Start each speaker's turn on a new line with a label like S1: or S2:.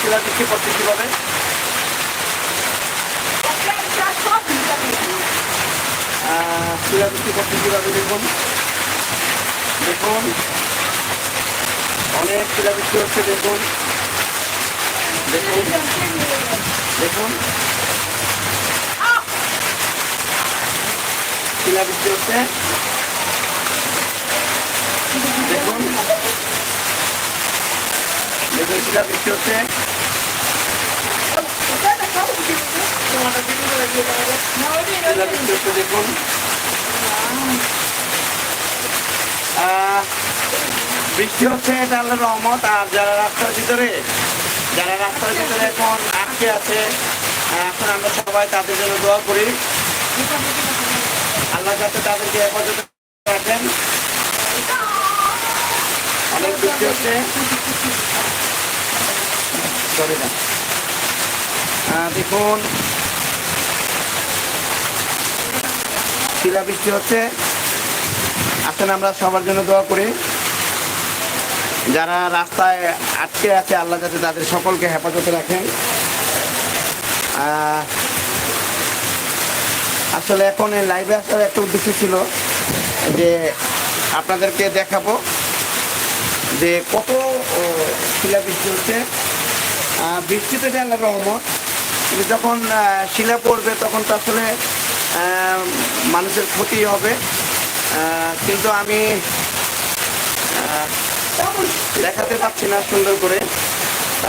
S1: শিলাবৃষ্টি পড়ছে কীভাবে শিলাবৃষ্টি পড়ছে কীভাবে দেখুন দেখুন অনেক শিলাবৃষ্টি হচ্ছে দেখুন দেখুন দেখুন শিলাবৃষ্টি হচ্ছে দেখুন শিলাবৃষ্টি হচ্ছে? দেখুন। বৃষ্টি হচ্ছে, এটা আল্লাহর রহমত। আর যারা রাস্তার ভিতরে, যারা রাস্তার ভিতরে এখন আটকে আছে এখন আমরা সবাই তাদের জন্য দোয়া করি। আল্লাহ যাতে তাদেরকে হেফাজত রাখেন। অনেক বৃষ্টি হচ্ছে। Sorry না। দেখুন। শিলা বৃষ্টি হচ্ছে। আসেন, আমরা সবার জন্য দোয়া করি। যারা রাস্তায় আটকে আছে, আল্লাহ যাতে তাদের সকলকে হেফাজতে রাখেন। আসলে এখন এই লাইভে আসার একটা উদ্দেশ্য ছিল যে আপনাদেরকে দেখাবো যে কত শিলাবৃষ্টি হচ্ছে। আহ, বৃষ্টি তো জানলে রহমত। কিন্তু যখন শিলা পড়বে তখন তো আসলে মানুষের ক্ষতি হবে। কিন্তু আমি দেখাতে পারছি না সুন্দর করে।